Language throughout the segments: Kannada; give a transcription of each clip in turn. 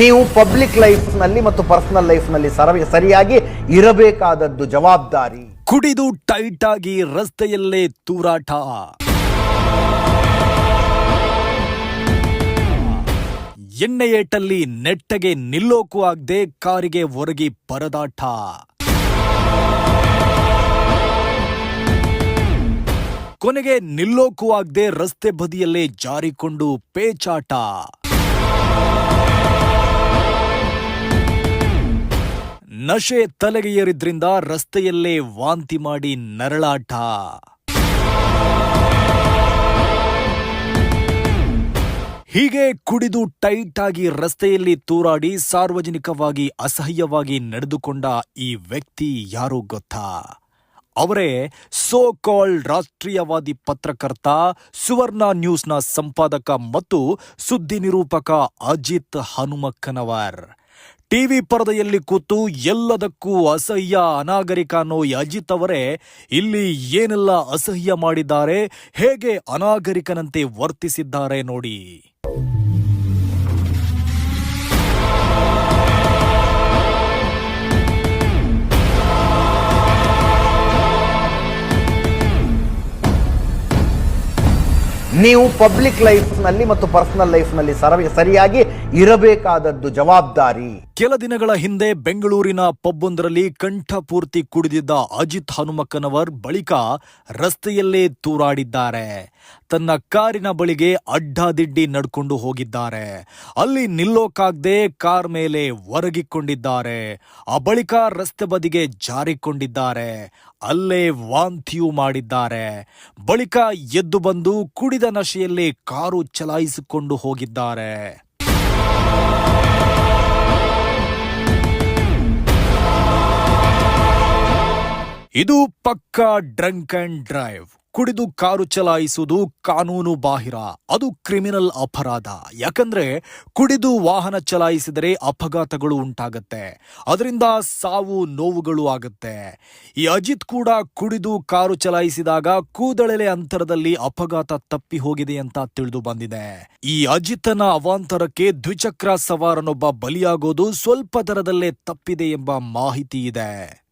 ನೀವು ಪಬ್ಲಿಕ್ ಲೈಫ್ನಲ್ಲಿ ಮತ್ತು ಪರ್ಸನಲ್ ಲೈಫ್ನಲ್ಲಿ ನಲ್ಲಿ ಸರಿಯಾಗಿ ಇರಬೇಕಾದದ್ದು ಜವಾಬ್ದಾರಿ. ಕುಡಿದು ಟೈಟ್ ಆಗಿ ರಸ್ತೆಯಲ್ಲೇ ತೂರಾಟ. ಎಣ್ಣೆ ಏಟಲ್ಲಿ ನೆಟ್ಟಗೆ ನಿಲ್ಲೋಕು ಆಗದೆ ಕಾರಿಗೆ ಒರಗಿ ಪರದಾಟ. ಕೊನೆಗೆ ನಿಲ್ಲೋಕು ಆಗದೆ ರಸ್ತೆ ಬದಿಯಲ್ಲೇ ಜಾರಿಕೊಂಡು ಪೇಚಾಟ. ನಶೆ ತಲೆಗೆಯರಿದ್ರಿಂದ ರಸ್ತೆಯಲ್ಲೇ ವಾಂತಿ ಮಾಡಿ ನರಳಾಟ. ಹೀಗೆ ಕುಡಿದು ಟೈಟ್ ಆಗಿ ರಸ್ತೆಯಲ್ಲಿ ತೂರಾಡಿ ಸಾರ್ವಜನಿಕವಾಗಿ ಅಸಹ್ಯವಾಗಿ ನಡೆದುಕೊಂಡ ಈ ವ್ಯಕ್ತಿ ಯಾರು ಗೊತ್ತಾ? ಅವರೇ ಸೋ ಕಾಲ್ ರಾಷ್ಟ್ರೀಯವಾದಿ ಪತ್ರಕರ್ತ, ಸುವರ್ಣ ನ್ಯೂಸ್ನ ಸಂಪಾದಕ ಮತ್ತು ಸುದ್ದಿ ನಿರೂಪಕ ಅಜಿತ್ ಹನುಮಕ್ಕನವರ್. ಟಿವಿ ಪರದೆಯಲ್ಲಿ ಕೂತು ಎಲ್ಲದಕ್ಕೂ ಅಸಹ್ಯ ಅನಾಗರಿಕ ಅನ್ನೋ ಅಜಿತ್ ಅವರೇ, ಇಲ್ಲಿ ಏನೆಲ್ಲ ಅಸಹ್ಯ ಮಾಡಿದ್ದಾರೆ, ಹೇಗೆ ಅನಾಗರಿಕನಂತೆ ವರ್ತಿಸಿದ್ದಾರೆ ನೋಡಿ. ನೀವು ಪಬ್ಲಿಕ್ ಲೈಫ್ನಲ್ಲಿ ಮತ್ತು ಪರ್ಸನಲ್ ಲೈಫ್ನಲ್ಲಿ ಸರ, ಸರಿಯಾಗಿ ಇರಬೇಕಾದದ್ದು ಜವಾಬ್ದಾರಿ. ಕೆಲ ದಿನಗಳ ಹಿಂದೆ ಬೆಂಗಳೂರಿನ ಪಬ್ಬೊಂದರಲ್ಲಿ ಕಂಠಪೂರ್ತಿ ಕುಡಿದಿದ್ದ ಅಜಿತ್ ಹನುಮಕ್ಕನವರ್ ಬಳಿಕ ರಸ್ತೆಯಲ್ಲೇ ತೂರಾಡಿದ್ದಾರೆ. ತನ್ನ ಕಾರಿನ ಬಳಿಗೆ ಅಡ್ಡಾದಿಡ್ಡಿ ನಡ್ಕೊಂಡು ಹೋಗಿದ್ದಾರೆ. ಅಲ್ಲಿ ನಿಲ್ಲೋಕಾಗ್ದೆ ಕಾರ್ ಮೇಲೆ ಒರಗಿಕೊಂಡಿದ್ದಾರೆ. ಆ ಬಳಿಕ ರಸ್ತೆ ಬದಿಗೆ ಜಾರಿಕೊಂಡಿದ್ದಾರೆ. ಅಲ್ಲೇ ವಾಂತಿಯು ಮಾಡಿದ್ದಾರೆ. ಬಳಿಕ ಎದ್ದು ಬಂದು ಕುಡಿದ ನಶೆಯಲ್ಲಿ ಕಾರು ಚಲಾಯಿಸಿಕೊಂಡು ಹೋಗಿದ್ದಾರೆ. ಇದು ಪಕ್ಕಾ ಡ್ರಂಕ್ ಅಂಡ್ ಡ್ರೈವ್. ಕುಡಿದು ಕಾರು ಚಲಾಯಿಸುವುದು ಕಾನೂನು ಬಾಹಿರ. ಅದು ಕ್ರಿಮಿನಲ್ ಅಪರಾಧ. ಯಾಕಂದ್ರೆ ಕುಡಿದು ವಾಹನ ಚಲಾಯಿಸಿದರೆ ಅಪಘಾತಗಳು ಉಂಟಾಗತ್ತೆ. ಅದರಿಂದ ಸಾವು ನೋವುಗಳು ಆಗುತ್ತೆ. ಈ ಅಜಿತ್ ಕೂಡ ಕುಡಿದು ಕಾರು ಚಲಾಯಿಸಿದಾಗ ಕೂದಳೆಲೆ ಅಂತರದಲ್ಲಿ ಅಪಘಾತ ತಪ್ಪಿ ಹೋಗಿದೆ ಅಂತ ತಿಳಿದು ಬಂದಿದೆ. ಈ ಅಜಿತನ ಅವಾಂತರಕ್ಕೆ ದ್ವಿಚಕ್ರ ಸವಾರನೊಬ್ಬ ಬಲಿಯಾಗೋದು ಸ್ವಲ್ಪ ದರದಲ್ಲೇ ತಪ್ಪಿದೆ ಎಂಬ ಮಾಹಿತಿ ಇದೆ.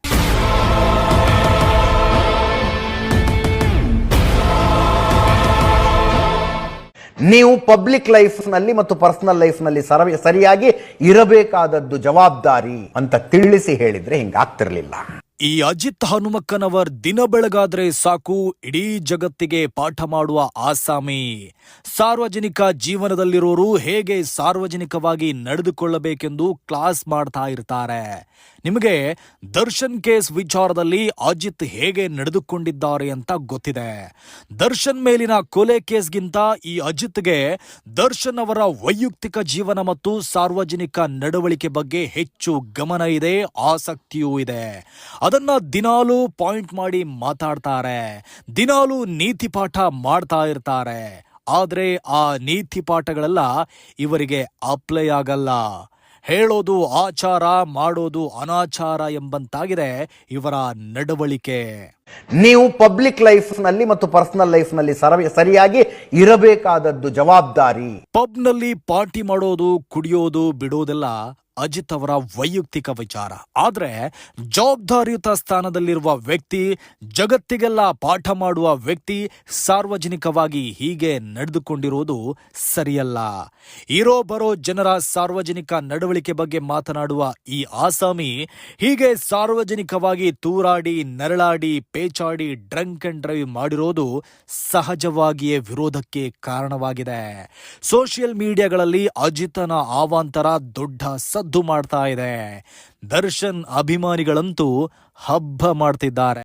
ನೀವು ಪಬ್ಲಿಕ್ ಲೈಫ್ನಲ್ಲಿ ಮತ್ತು ಪರ್ಸನಲ್ ಲೈಫ್ನಲ್ಲಿ ಸರ ಸರಿಯಾಗಿ ಇರಬೇಕಾದದ್ದು ಜವಾಬ್ದಾರಿ ಅಂತ ತಿಳಿಸಿ ಹೇಳಿದ್ರೆ ಹಿಂಗಾಗ್ತಿರ್ಲಿಲ್ಲ. ಈ ಅಜಿತ್ ಹನುಮಕ್ಕನವರ್ ದಿನ ಬೆಳಗಾದ್ರೆ ಸಾಕು, ಇಡೀ ಜಗತ್ತಿಗೆ ಪಾಠ ಮಾಡುವ ಆಸಾಮಿ. ಸಾರ್ವಜನಿಕ ಜೀವನದಲ್ಲಿರೋರು ಹೇಗೆ ಸಾರ್ವಜನಿಕವಾಗಿ ನಡೆದುಕೊಳ್ಳಬೇಕೆಂದು ಕ್ಲಾಸ್ ಮಾಡ್ತಾ ಇರ್ತಾರೆ. ನಿಮಗೆ ದರ್ಶನ್ ಕೇಸ್ ವಿಚಾರದಲ್ಲಿ ಅಜಿತ್ ಹೇಗೆ ನಡೆದುಕೊಂಡಿದ್ದಾರೆ ಅಂತ ಗೊತ್ತಿದೆ. ದರ್ಶನ್ ಮೇಲಿನ ಕೊಲೆ ಕೇಸ್ಗಿಂತ ಈ ಅಜಿತ್ಗೆ ದರ್ಶನ್ ಅವರ ವೈಯಕ್ತಿಕ ಜೀವನ ಮತ್ತು ಸಾರ್ವಜನಿಕ ನಡವಳಿಕೆ ಬಗ್ಗೆ ಹೆಚ್ಚು ಗಮನ ಇದೆ, ಆಸಕ್ತಿಯೂ ಇದೆ. ಅದನ್ನ ದಿನಾಲೂ ಪಾಯಿಂಟ್ ಮಾಡಿ ಮಾತಾಡ್ತಾರೆ. ದಿನಾಲೂ ನೀತಿ ಪಾಠ ಮಾಡ್ತಾ ಇರ್ತಾರೆ. ಆದ್ರೆ ಆ ನೀತಿ ಪಾಠಗಳೆಲ್ಲ ಇವರಿಗೆ ಅಪ್ಲೈ ಆಗಲ್ಲ. ಹೇಳೋದು ಆಚಾರ ಮಾಡೋದು ಅನಾಚಾರ ಎಂಬಂತಾಗಿದೆ ಇವರ ನಡವಳಿಕೆ. ನೀವು ಪಬ್ಲಿಕ್ ಲೈಫ್ನಲ್ಲಿ ಮತ್ತು ಪರ್ಸನಲ್ ಲೈಫ್ನಲ್ಲಿ ಸರ ಸರಿಯಾಗಿ ಇರಬೇಕಾದದ್ದು ಜವಾಬ್ದಾರಿ. ಪಬ್ನಲ್ಲಿ ಪಾರ್ಟಿ ಮಾಡೋದು ಕುಡಿಯೋದು ಬಿಡೋದೆಲ್ಲ ಅಜಿತ್ ಅವರ ವೈಯಕ್ತಿಕ ವಿಚಾರ. ಆದ್ರೆ ಜವಾಬ್ದಾರಿಯುತ ಸ್ಥಾನದಲ್ಲಿರುವ ವ್ಯಕ್ತಿ, ಜಗತ್ತಿಗೆಲ್ಲ ಪಾಠ ಮಾಡುವ ವ್ಯಕ್ತಿ ಸಾರ್ವಜನಿಕವಾಗಿ ಹೀಗೆ ನಡೆದುಕೊಂಡಿರುವುದು ಸರಿಯಲ್ಲ. ಇರೋ ಬರೋ ಜನರ ಸಾರ್ವಜನಿಕ ನಡವಳಿಕೆ ಬಗ್ಗೆ ಮಾತನಾಡುವ ಈ ಆಸಾಮಿ ಹೀಗೆ ಸಾರ್ವಜನಿಕವಾಗಿ ತೂರಾಡಿ, ನರಳಾಡಿ, ಪೇಚಾಡಿ, ಡ್ರಂಕ್ ಅಂಡ್ ಡ್ರೈವ್ ಮಾಡಿರೋದು ಸಹಜವಾಗಿಯೇ ವಿರೋಧಕ್ಕೆ ಕಾರಣವಾಗಿದೆ. ಸೋಷಿಯಲ್ ಮೀಡಿಯಾಗಳಲ್ಲಿ ಅಜಿತನ ಆವಾಂತರ ದೊಡ್ಡ ಮಾಡ್ತಾ ಇದೆ. ದರ್ಶನ್ ಅಭಿಮಾನಿಗಳಂತೂ ಹಬ್ಬ ಮಾಡ್ತಿದ್ದಾರೆ.